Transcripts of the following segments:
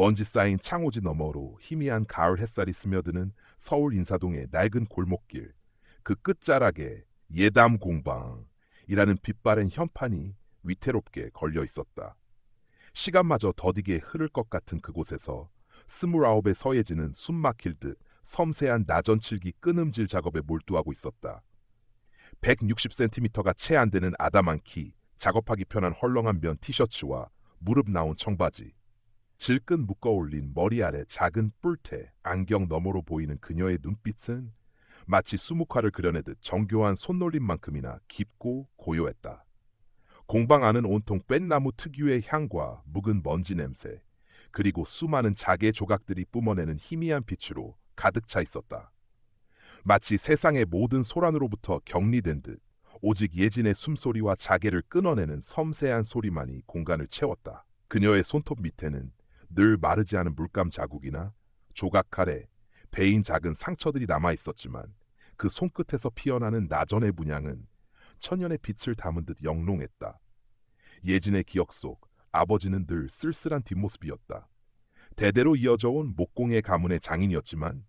먼지 쌓인 창호지 너머로 희미한 가을 햇살이 스며드는 서울 인사동의 낡은 골목길 그 끝자락에 예담 공방이라는 빛바랜 현판이 위태롭게 걸려 있었다. 시간마저 더디게 흐를 것 같은 그곳에서 스물아홉의 서예진은 숨막힐 듯 섬세한 나전칠기 끊음질 작업에 몰두하고 있었다. 160cm가 채 안 되는 아담한 키, 작업하기 편한 헐렁한 면 티셔츠와 무릎 나온 청바지, 질끈 묶어올린 머리 아래 작은 뿔테, 안경 너머로 보이는 그녀의 눈빛은 마치 수묵화를 그려내듯 정교한 손놀림만큼이나 깊고 고요했다. 공방 안은 온통 뺀나무 특유의 향과 묵은 먼지 냄새, 그리고 수많은 자개 조각들이 뿜어내는 희미한 빛으로 가득 차 있었다. 마치 세상의 모든 소란으로부터 격리된 듯 오직 예진의 숨소리와 자개를 끊어내는 섬세한 소리만이 공간을 채웠다. 그녀의 손톱 밑에는 늘 마르지 않은 물감 자국이나 조각 칼에 베인 작은 상처들이 남아 있었지만 그 손끝에서 피어나는 나전의 문양은 천연의 빛을 담은 듯 영롱했다. 예진의 기억 속 아버지는 늘 쓸쓸한 뒷모습이었다. 대대로 이어져 온 목공의 가문의 장인이었지만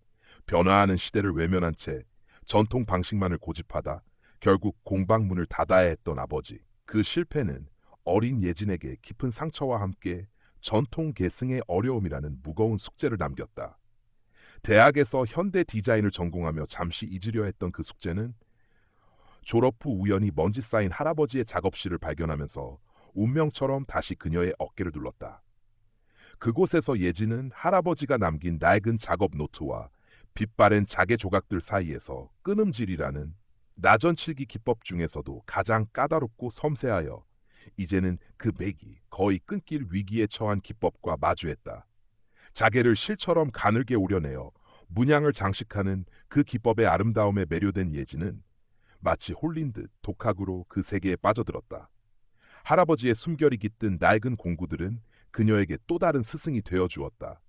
변화하는 시대를 외면한 채 전통 방식만을 고집하다 결국 공방문을 닫아야 했던 아버지. 그 실패는 어린 예진에게 깊은 상처와 함께 전통 계승의 어려움이라는 무거운 숙제를 남겼다. 대학에서 현대 디자인을 전공하며 잠시 잊으려 했던 그 숙제는 졸업 후 우연히 먼지 쌓인 할아버지의 작업실을 발견하면서 운명처럼 다시 그녀의 어깨를 눌렀다. 그곳에서 예진은 할아버지가 남긴 낡은 작업 노트와 빛바랜 자개 조각들 사이에서 끊음질이라는 나전칠기 기법 중에서도 가장 까다롭고 섬세하여 이제는 그 맥이 거의 끊길 위기에 처한 기법과 마주했다. 자개를 실처럼 가늘게 오려내어 문양을 장식하는 그 기법의 아름다움에 매료된 예지는 마치 홀린 듯 독학으로 그 세계에 빠져들었다. 할아버지의 숨결이 깃든 낡은 공구들은 그녀에게 또 다른 스승이 되어 주었다.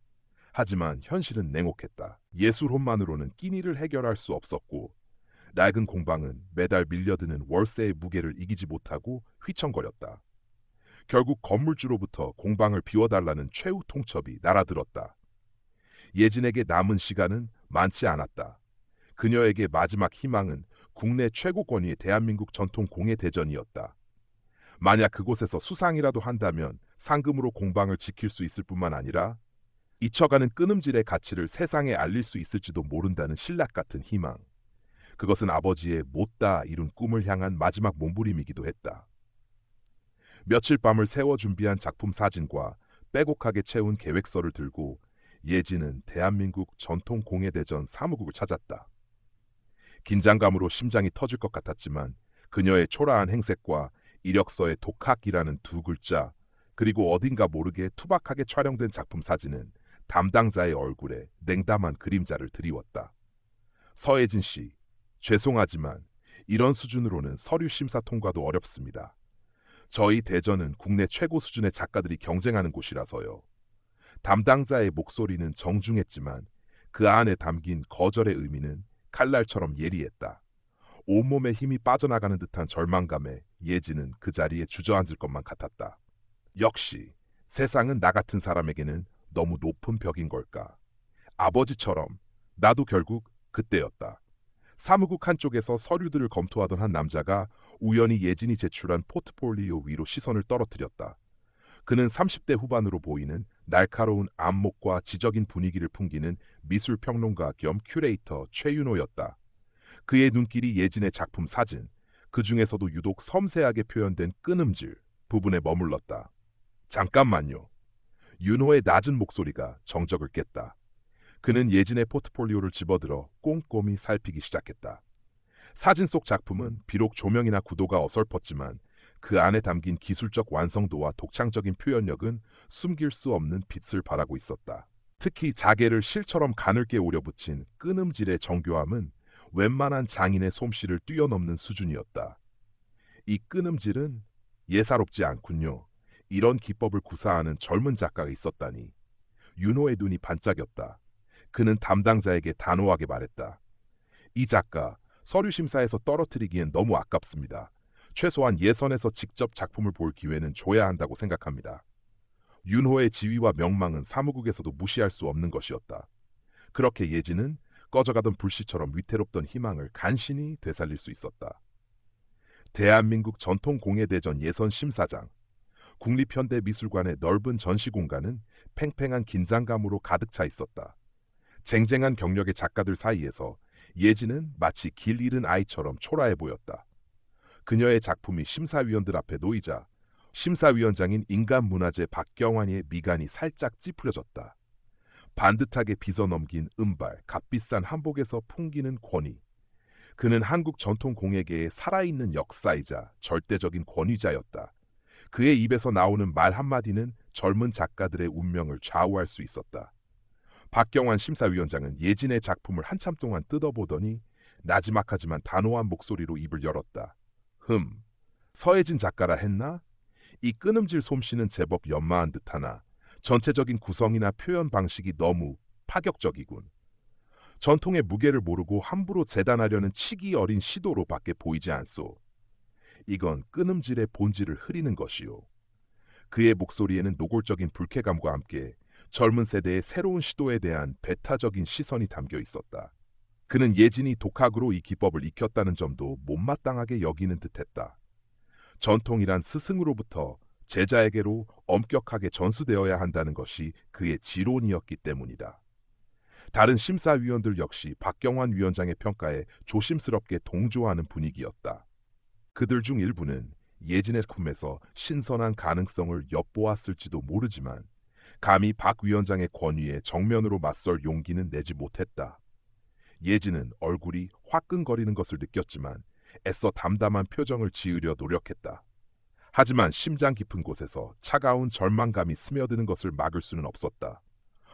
하지만 현실은 냉혹했다. 예술혼만으로는 끼니를 해결할 수 없었고 낡은 공방은 매달 밀려드는 월세의 무게를 이기지 못하고 휘청거렸다. 결국 건물주로부터 공방을 비워달라는 최후 통첩이 날아들었다. 예진에게 남은 시간은 많지 않았다. 그녀에게 마지막 희망은 국내 최고 권위의 대한민국 전통 공예 대전이었다. 만약 그곳에서 수상이라도 한다면 상금으로 공방을 지킬 수 있을 뿐만 아니라 잊혀가는 끊음질의 가치를 세상에 알릴 수 있을지도 모른다는 신락 같은 희망. 그것은 아버지의 못다 이룬 꿈을 향한 마지막 몸부림이기도 했다. 며칠 밤을 세워 준비한 작품 사진과 빼곡하게 채운 계획서를 들고 예지는 대한민국 전통 공예대전 사무국을 찾았다. 긴장감으로 심장이 터질 것 같았지만 그녀의 초라한 행색과 이력서의 독학이라는 두 글자 그리고 어딘가 모르게 투박하게 촬영된 작품 사진은 담당자의 얼굴에 냉담한 그림자를 드리웠다. 서혜진 씨, 죄송하지만 이런 수준으로는 서류 심사 통과도 어렵습니다. 저희 대전은 국내 최고 수준의 작가들이 경쟁하는 곳이라서요. 담당자의 목소리는 정중했지만 그 안에 담긴 거절의 의미는 칼날처럼 예리했다. 온몸에 힘이 빠져나가는 듯한 절망감에 예지는 그 자리에 주저앉을 것만 같았다. 역시 세상은 나 같은 사람에게는 너무 높은 벽인 걸까. 아버지처럼 나도 결국 그때였다. 사무국 한쪽에서 서류들을 검토하던 한 남자가 우연히 예진이 제출한 포트폴리오 위로 시선을 떨어뜨렸다. 그는 30대 후반으로 보이는 날카로운 안목과 지적인 분위기를 풍기는 미술 평론가 겸 큐레이터 최윤호였다. 그의 눈길이 예진의 작품 사진, 그 중에서도 유독 섬세하게 표현된 끊음질 부분에 머물렀다. 잠깐만요. 윤호의 낮은 목소리가 정적을 깼다. 그는 예진의 포트폴리오를 집어들어 꼼꼼히 살피기 시작했다. 사진 속 작품은 비록 조명이나 구도가 어설펐지만 그 안에 담긴 기술적 완성도와 독창적인 표현력은 숨길 수 없는 빛을 발하고 있었다. 특히 자개를 실처럼 가늘게 오려붙인 끊음질의 정교함은 웬만한 장인의 솜씨를 뛰어넘는 수준이었다. 이 끊음질은 예사롭지 않군요. 이런 기법을 구사하는 젊은 작가가 있었다니. 윤호의 눈이 반짝였다. 그는 담당자에게 단호하게 말했다. 이 작가 서류 심사에서 떨어뜨리기엔 너무 아깝습니다. 최소한 예선에서 직접 작품을 볼 기회는 줘야 한다고 생각합니다. 윤호의 지위와 명망은 사무국에서도 무시할 수 없는 것이었다. 그렇게 예진은 꺼져가던 불씨처럼 위태롭던 희망을 간신히 되살릴 수 있었다. 대한민국 전통공예대전 예선 심사장, 국립현대미술관의 넓은 전시 공간은 팽팽한 긴장감으로 가득 차 있었다. 쟁쟁한 경력의 작가들 사이에서 예진은 마치 길 잃은 아이처럼 초라해 보였다. 그녀의 작품이 심사위원들 앞에 놓이자 심사위원장인 인간문화재 박경환의 미간이 살짝 찌푸려졌다. 반듯하게 빗어 넘긴 은발, 값비싼 한복에서 풍기는 권위. 그는 한국 전통 공예계의 살아있는 역사이자 절대적인 권위자였다. 그의 입에서 나오는 말 한마디는 젊은 작가들의 운명을 좌우할 수 있었다. 박경환 심사위원장은 예진의 작품을 한참 동안 뜯어보더니 나지막하지만 단호한 목소리로 입을 열었다. 흠, 서혜진 작가라 했나? 이 끊음질 솜씨는 제법 연마한 듯하나 전체적인 구성이나 표현 방식이 너무 파격적이군. 전통의 무게를 모르고 함부로 재단하려는 치기 어린 시도로 밖에 보이지 않소. 이건 끊음질의 본질을 흐리는 것이요. 그의 목소리에는 노골적인 불쾌감과 함께 젊은 세대의 새로운 시도에 대한 배타적인 시선이 담겨 있었다. 그는 예진이 독학으로 이 기법을 익혔다는 점도 못마땅하게 여기는 듯했다. 전통이란 스승으로부터 제자에게로 엄격하게 전수되어야 한다는 것이 그의 지론이었기 때문이다. 다른 심사위원들 역시 박경환 위원장의 평가에 조심스럽게 동조하는 분위기였다. 그들 중 일부는 예진의 품에서 신선한 가능성을 엿보았을지도 모르지만 감히 박 위원장의 권위에 정면으로 맞설 용기는 내지 못했다. 예진은 얼굴이 화끈거리는 것을 느꼈지만 애써 담담한 표정을 지으려 노력했다. 하지만 심장 깊은 곳에서 차가운 절망감이 스며드는 것을 막을 수는 없었다.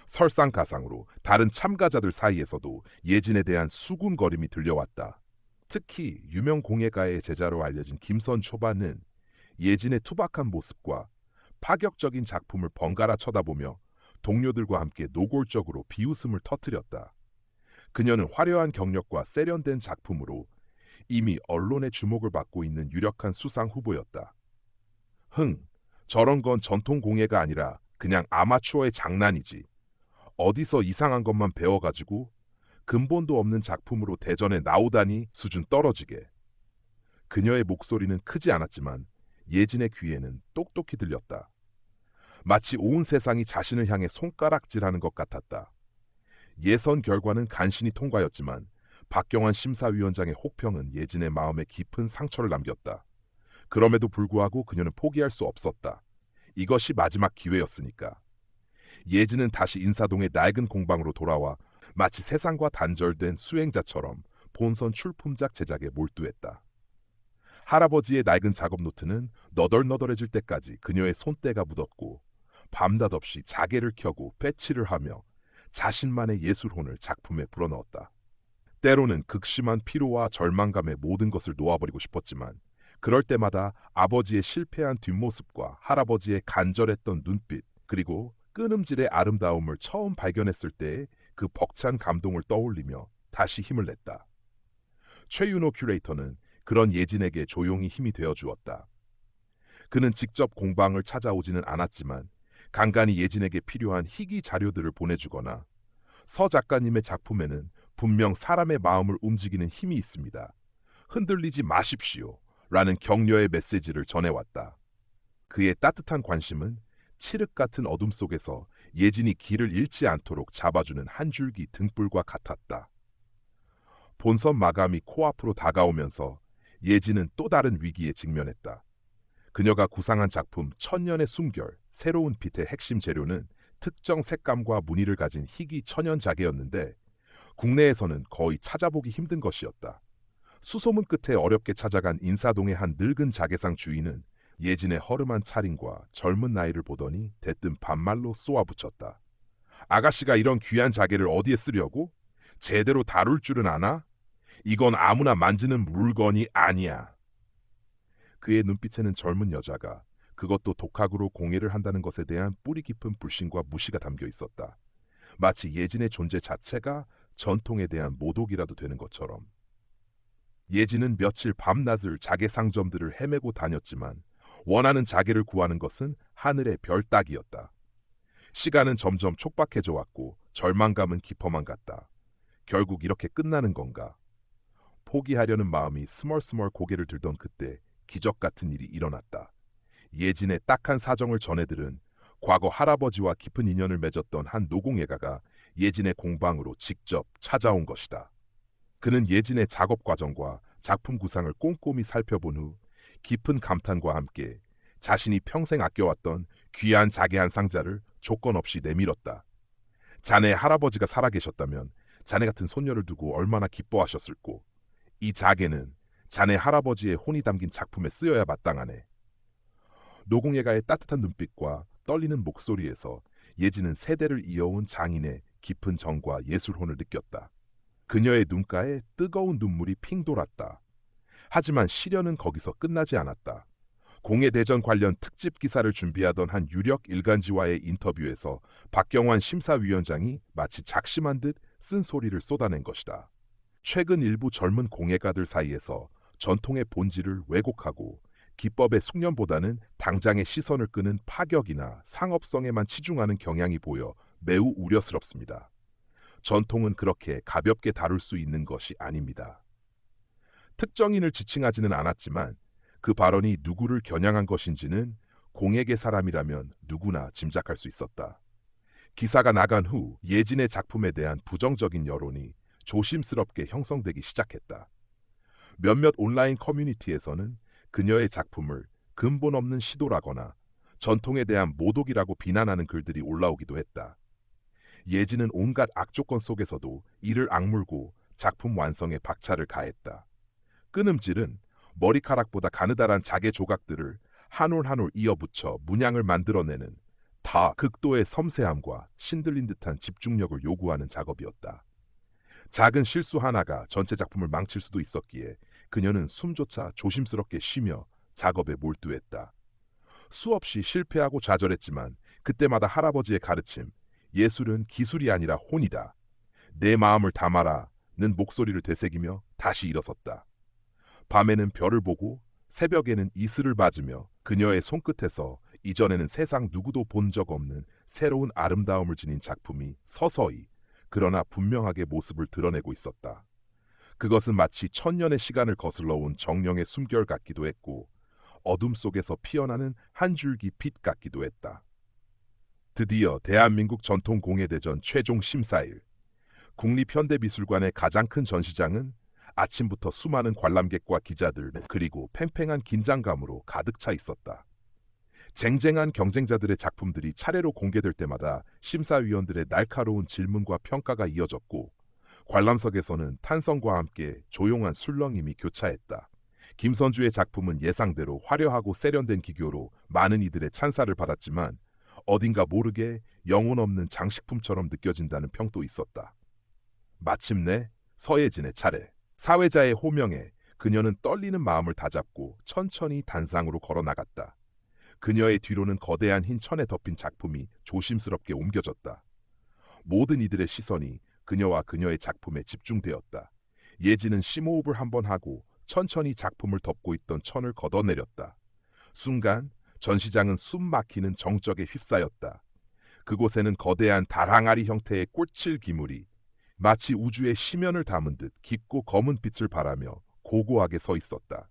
설상가상으로 다른 참가자들 사이에서도 예진에 대한 수군거림이 들려왔다. 특히 유명 공예가의 제자로 알려진 김선 초반은 예진의 투박한 모습과 파격적인 작품을 번갈아 쳐다보며 동료들과 함께 노골적으로 비웃음을 터뜨렸다. 그녀는 화려한 경력과 세련된 작품으로 이미 언론의 주목을 받고 있는 유력한 수상 후보였다. 흥, 저런 건 전통 공예가 아니라 그냥 아마추어의 장난이지. 어디서 이상한 것만 배워가지고 근본도 없는 작품으로 대전에 나오다니 수준 떨어지게. 그녀의 목소리는 크지 않았지만 예진의 귀에는 똑똑히 들렸다. 마치 온 세상이 자신을 향해 손가락질하는 것 같았다. 예선 결과는 간신히 통과였지만 박경환 심사위원장의 혹평은 예진의 마음에 깊은 상처를 남겼다. 그럼에도 불구하고 그녀는 포기할 수 없었다. 이것이 마지막 기회였으니까. 예진은 다시 인사동의 낡은 공방으로 돌아와 마치 세상과 단절된 수행자처럼 본선 출품작 제작에 몰두했다. 할아버지의 낡은 작업 노트는 너덜너덜해질 때까지 그녀의 손때가 묻었고 밤낮없이 자개를 켜고 패치를 하며 자신만의 예술혼을 작품에 불어넣었다. 때로는 극심한 피로와 절망감에 모든 것을 놓아버리고 싶었지만 그럴 때마다 아버지의 실패한 뒷모습과 할아버지의 간절했던 눈빛 그리고 끊음질의 아름다움을 처음 발견했을 때의 그 벅찬 감동을 떠올리며 다시 힘을 냈다. 최윤호 큐레이터는 그런 예진에게 조용히 힘이 되어 주었다. 그는 직접 공방을 찾아오지는 않았지만 간간히 예진에게 필요한 희귀 자료들을 보내주거나 서 작가님의 작품에는 분명 사람의 마음을 움직이는 힘이 있습니다. 흔들리지 마십시오. 라는 격려의 메시지를 전해왔다. 그의 따뜻한 관심은 칠흑 같은 어둠 속에서 예진이 길을 잃지 않도록 잡아주는 한 줄기 등불과 같았다. 본선 마감이 코앞으로 다가오면서 예진은 또 다른 위기에 직면했다. 그녀가 구상한 작품 천년의 숨결, 새로운 빛의 핵심 재료는 특정 색감과 무늬를 가진 희귀 천연 자개였는데 국내에서는 거의 찾아보기 힘든 것이었다. 수소문 끝에 어렵게 찾아간 인사동의 한 늙은 자개상 주인은 예진의 허름한 차림과 젊은 나이를 보더니 대뜸 반말로 쏘아붙였다. 아가씨가 이런 귀한 자개를 어디에 쓰려고? 제대로 다룰 줄은 아나? 이건 아무나 만지는 물건이 아니야. 그의 눈빛에는 젊은 여자가 그것도 독학으로 공예를 한다는 것에 대한 뿌리 깊은 불신과 무시가 담겨 있었다. 마치 예진의 존재 자체가 전통에 대한 모독이라도 되는 것처럼. 예진은 며칠 밤낮을 자개 상점들을 헤매고 다녔지만 원하는 자개를 구하는 것은 하늘의 별 따기였다. 시간은 점점 촉박해져 왔고 절망감은 깊어만 갔다. 결국 이렇게 끝나는 건가? 포기하려는 마음이 스멀스멀 고개를 들던 그때 기적 같은 일이 일어났다. 예진의 딱한 사정을 전해들은 과거 할아버지와 깊은 인연을 맺었던 한 노공예가가 예진의 공방으로 직접 찾아온 것이다. 그는 예진의 작업 과정과 작품 구상을 꼼꼼히 살펴본 후 깊은 감탄과 함께 자신이 평생 아껴왔던 귀한 자개 한 상자를 조건 없이 내밀었다. 자네 할아버지가 살아계셨다면 자네 같은 손녀를 두고 얼마나 기뻐하셨을꼬. 이 자개는 자네 할아버지의 혼이 담긴 작품에 쓰여야 마땅하네. 노공예가의 따뜻한 눈빛과 떨리는 목소리에서 예지는 세대를 이어온 장인의 깊은 정과 예술혼을 느꼈다. 그녀의 눈가에 뜨거운 눈물이 핑 돌았다. 하지만 시련은 거기서 끝나지 않았다. 공예대전 관련 특집 기사를 준비하던 한 유력 일간지와의 인터뷰에서 박경환 심사위원장이 마치 작심한 듯 쓴소리를 쏟아낸 것이다. 최근 일부 젊은 공예가들 사이에서 전통의 본질을 왜곡하고 기법의 숙련보다는 당장의 시선을 끄는 파격이나 상업성에만 치중하는 경향이 보여 매우 우려스럽습니다. 전통은 그렇게 가볍게 다룰 수 있는 것이 아닙니다. 특정인을 지칭하지는 않았지만 그 발언이 누구를 겨냥한 것인지는 공예계 사람이라면 누구나 짐작할 수 있었다. 기사가 나간 후 예진의 작품에 대한 부정적인 여론이 조심스럽게 형성되기 시작했다. 몇몇 온라인 커뮤니티에서는 그녀의 작품을 근본 없는 시도라거나 전통에 대한 모독이라고 비난하는 글들이 올라오기도 했다. 예지는 온갖 악조건 속에서도 이를 악물고 작품 완성에 박차를 가했다. 끊음질은 머리카락보다 가느다란 자개 조각들을 한 올 한 올 이어붙여 문양을 만들어내는 다 극도의 섬세함과 신들린 듯한 집중력을 요구하는 작업이었다. 작은 실수 하나가 전체 작품을 망칠 수도 있었기에 그녀는 숨조차 조심스럽게 쉬며 작업에 몰두했다. 수없이 실패하고 좌절했지만 그때마다 할아버지의 가르침, 예술은 기술이 아니라 혼이다. 내 마음을 담아라 는 목소리를 되새기며 다시 일어섰다. 밤에는 별을 보고 새벽에는 이슬을 맞으며 그녀의 손끝에서 이전에는 세상 누구도 본 적 없는 새로운 아름다움을 지닌 작품이 서서히 그러나 분명하게 모습을 드러내고 있었다. 그것은 마치 천년의 시간을 거슬러 온 정령의 숨결 같기도 했고 어둠 속에서 피어나는 한 줄기 빛 같기도 했다. 드디어 대한민국 전통공예대전 최종 심사일 국립현대미술관의 가장 큰 전시장은 아침부터 수많은 관람객과 기자들 그리고 팽팽한 긴장감으로 가득 차 있었다. 쟁쟁한 경쟁자들의 작품들이 차례로 공개될 때마다 심사위원들의 날카로운 질문과 평가가 이어졌고 관람석에서는 탄성과 함께 조용한 술렁임이 교차했다. 김선주의 작품은 예상대로 화려하고 세련된 기교로 많은 이들의 찬사를 받았지만 어딘가 모르게 영혼 없는 장식품처럼 느껴진다는 평도 있었다. 마침내 서예진의 차례. 사회자의 호명에 그녀는 떨리는 마음을 다잡고 천천히 단상으로 걸어 나갔다. 그녀의 뒤로는 거대한 흰 천에 덮인 작품이 조심스럽게 옮겨졌다. 모든 이들의 시선이 그녀와 그녀의 작품에 집중되었다. 예지는 심호흡을 한번 하고 천천히 작품을 덮고 있던 천을 걷어내렸다. 순간 전시장은 숨 막히는 정적에 휩싸였다. 그곳에는 거대한 달항아리 형태의 꿀칠 기물이 마치 우주의 심연을 담은 듯 깊고 검은 빛을 발하며 고고하게 서 있었다.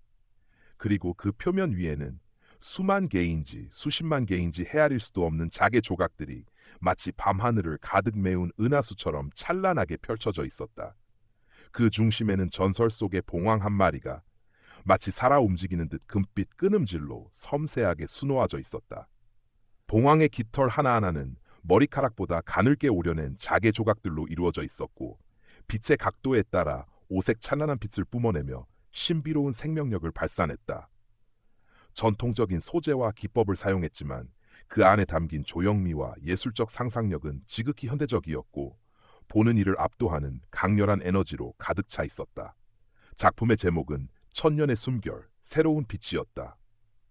그리고 그 표면 위에는 수만 개인지 수십만 개인지 헤아릴 수도 없는 자개 조각들이 마치 밤하늘을 가득 메운 은하수처럼 찬란하게 펼쳐져 있었다. 그 중심에는 전설 속의 봉황 한 마리가 마치 살아 움직이는 듯 금빛 끊음질로 섬세하게 수놓아져 있었다. 봉황의 깃털 하나하나는 머리카락보다 가늘게 오려낸 자개 조각들로 이루어져 있었고 빛의 각도에 따라 오색 찬란한 빛을 뿜어내며 신비로운 생명력을 발산했다. 전통적인 소재와 기법을 사용했지만 그 안에 담긴 조형미와 예술적 상상력은 지극히 현대적이었고 보는 이를 압도하는 강렬한 에너지로 가득 차 있었다. 작품의 제목은 천년의 숨결, 새로운 빛이었다.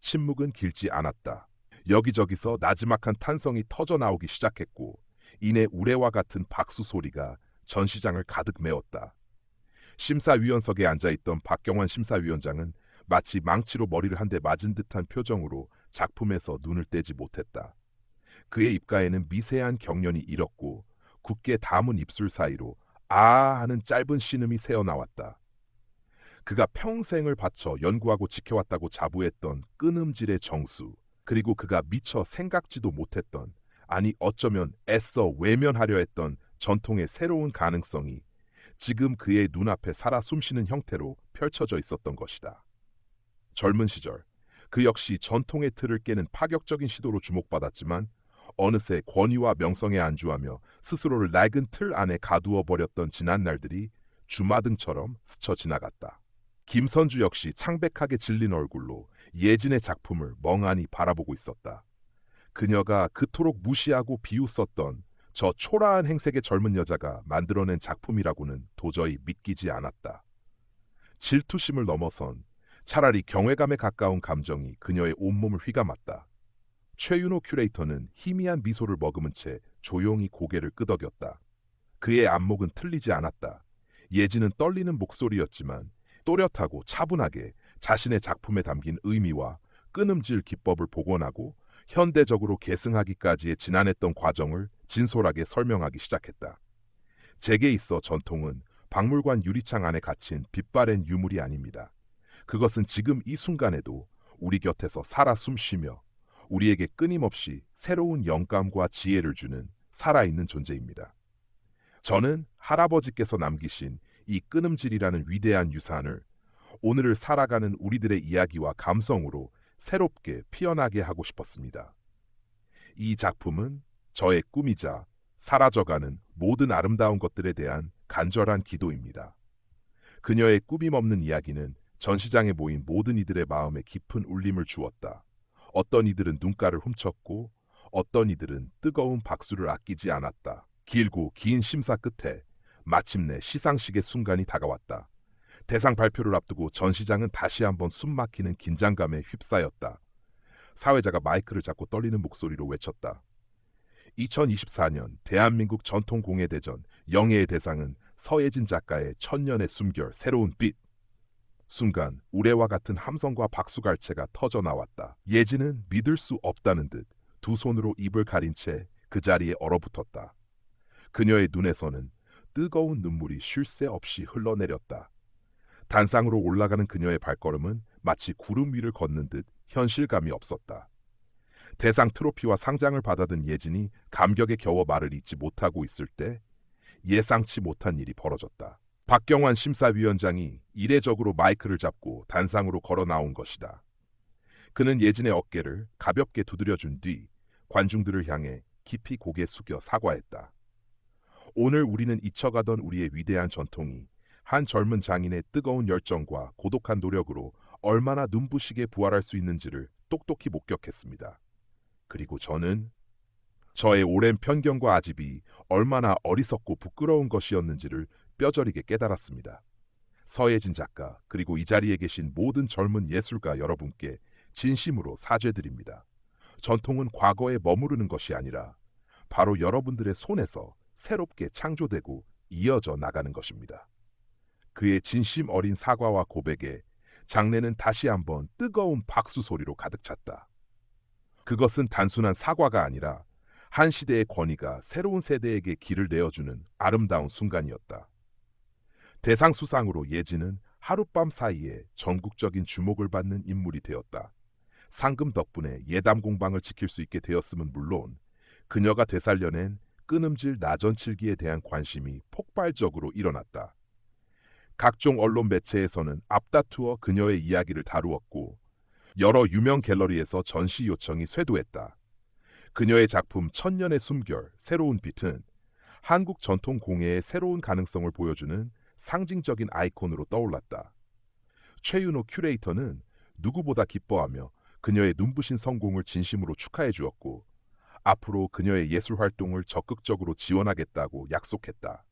침묵은 길지 않았다. 여기저기서 나지막한 탄성이 터져 나오기 시작했고 이내 우레와 같은 박수 소리가 전시장을 가득 메웠다. 심사위원석에 앉아있던 박경환 심사위원장은 마치 망치로 머리를 한 대 맞은 듯한 표정으로 작품에서 눈을 떼지 못했다. 그의 입가에는 미세한 경련이 일었고 굳게 담은 입술 사이로 아 하는 짧은 신음이 새어나왔다. 그가 평생을 바쳐 연구하고 지켜왔다고 자부했던 끊음질의 정수, 그리고 그가 미처 생각지도 못했던, 아니 어쩌면 애써 외면하려 했던 전통의 새로운 가능성이 지금 그의 눈앞에 살아 숨쉬는 형태로 펼쳐져 있었던 것이다. 젊은 시절, 그 역시 전통의 틀을 깨는 파격적인 시도로 주목받았지만 어느새 권위와 명성에 안주하며 스스로를 낡은 틀 안에 가두어 버렸던 지난 날들이 주마등처럼 스쳐 지나갔다. 김선주 역시 창백하게 질린 얼굴로 예진의 작품을 멍하니 바라보고 있었다. 그녀가 그토록 무시하고 비웃었던 저 초라한 행색의 젊은 여자가 만들어낸 작품이라고는 도저히 믿기지 않았다. 질투심을 넘어선 차라리 경외감에 가까운 감정이 그녀의 온몸을 휘감았다. 최윤호 큐레이터는 희미한 미소를 머금은 채 조용히 고개를 끄덕였다. 그의 안목은 틀리지 않았다. 예지는 떨리는 목소리였지만 또렷하고 차분하게 자신의 작품에 담긴 의미와 끊음질 기법을 복원하고 현대적으로 계승하기까지의 지난했던 과정을 진솔하게 설명하기 시작했다. 제게 있어 전통은 박물관 유리창 안에 갇힌 빛바랜 유물이 아닙니다. 그것은 지금 이 순간에도 우리 곁에서 살아 숨쉬며 우리에게 끊임없이 새로운 영감과 지혜를 주는 살아있는 존재입니다. 저는 할아버지께서 남기신 이 끊음질이라는 위대한 유산을 오늘을 살아가는 우리들의 이야기와 감성으로 새롭게 피어나게 하고 싶었습니다. 이 작품은 저의 꿈이자 사라져가는 모든 아름다운 것들에 대한 간절한 기도입니다. 그녀의 꾸밈없는 이야기는 전시장에 모인 모든 이들의 마음에 깊은 울림을 주었다. 어떤 이들은 눈가를 훔쳤고 어떤 이들은 뜨거운 박수를 아끼지 않았다. 길고 긴 심사 끝에 마침내 시상식의 순간이 다가왔다. 대상 발표를 앞두고 전시장은 다시 한번 숨막히는 긴장감에 휩싸였다. 사회자가 마이크를 잡고 떨리는 목소리로 외쳤다. 2024년 대한민국 전통공예대전 영예의 대상은 서예진 작가의 천년의 숨결 새로운 빛. 순간 우레와 같은 함성과 박수갈채가 터져 나왔다. 예진은 믿을 수 없다는 듯 두 손으로 입을 가린 채 그 자리에 얼어붙었다. 그녀의 눈에서는 뜨거운 눈물이 쉴 새 없이 흘러내렸다. 단상으로 올라가는 그녀의 발걸음은 마치 구름 위를 걷는 듯 현실감이 없었다. 대상 트로피와 상장을 받아든 예진이 감격에 겨워 말을 잇지 못하고 있을 때 예상치 못한 일이 벌어졌다. 박경환 심사위원장이 이례적으로 마이크를 잡고 단상으로 걸어 나온 것이다. 그는 예진의 어깨를 가볍게 두드려준 뒤 관중들을 향해 깊이 고개 숙여 사과했다. 오늘 우리는 잊혀가던 우리의 위대한 전통이 한 젊은 장인의 뜨거운 열정과 고독한 노력으로 얼마나 눈부시게 부활할 수 있는지를 똑똑히 목격했습니다. 그리고 저는 저의 오랜 편견과 아집이 얼마나 어리석고 부끄러운 것이었는지를 뼈저리게 깨달았습니다. 서예진 작가 그리고 이 자리에 계신 모든 젊은 예술가 여러분께 진심으로 사죄드립니다. 전통은 과거에 머무르는 것이 아니라 바로 여러분들의 손에서 새롭게 창조되고 이어져 나가는 것입니다. 그의 진심 어린 사과와 고백에 장례는 다시 한번 뜨거운 박수 소리로 가득 찼다. 그것은 단순한 사과가 아니라 한 시대의 권위가 새로운 세대에게 길을 내어주는 아름다운 순간이었다. 대상 수상으로 예지는 하룻밤 사이에 전국적인 주목을 받는 인물이 되었다. 상금 덕분에 예담 공방을 지킬 수 있게 되었음은 물론 그녀가 되살려낸 끊음질 나전칠기에 대한 관심이 폭발적으로 일어났다. 각종 언론 매체에서는 앞다투어 그녀의 이야기를 다루었고 여러 유명 갤러리에서 전시 요청이 쇄도했다. 그녀의 작품 천년의 숨결, 새로운 빛은 한국 전통 공예의 새로운 가능성을 보여주는 상징적인 아이콘으로 떠올랐다. 최윤호 큐레이터는 누구보다 기뻐하며 그녀의 눈부신 성공을 진심으로 축하해 주었고 앞으로 그녀의 예술 활동을 적극적으로 지원하겠다고 약속했다.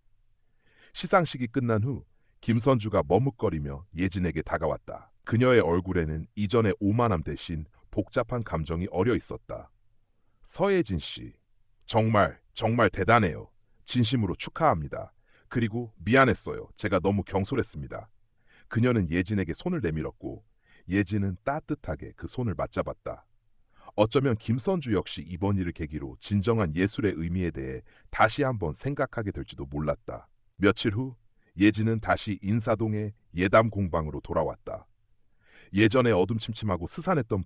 시상식이 끝난 후 김선주가 머뭇거리며 예진에게 다가왔다. 그녀의 얼굴에는 이전의 오만함 대신 복잡한 감정이 어려 있었다. 서예진 씨, 정말 정말 대단해요. 진심으로 축하합니다. 그리고 미안했어요. 제가 너무 경솔했습니다. 그녀는 예진에게 손을 내밀었고 예진은 따뜻하게 그 손을 맞잡았다. 어쩌면 김선주 역시 이번 일을 계기로 진정한 예술의 의미에 대해 다시 한번 생각하게 될지도 몰랐다. 며칠 후 예진은 다시 인사동의 예담 공방으로 돌아왔다. 예전에 어둠침침하고 스산했던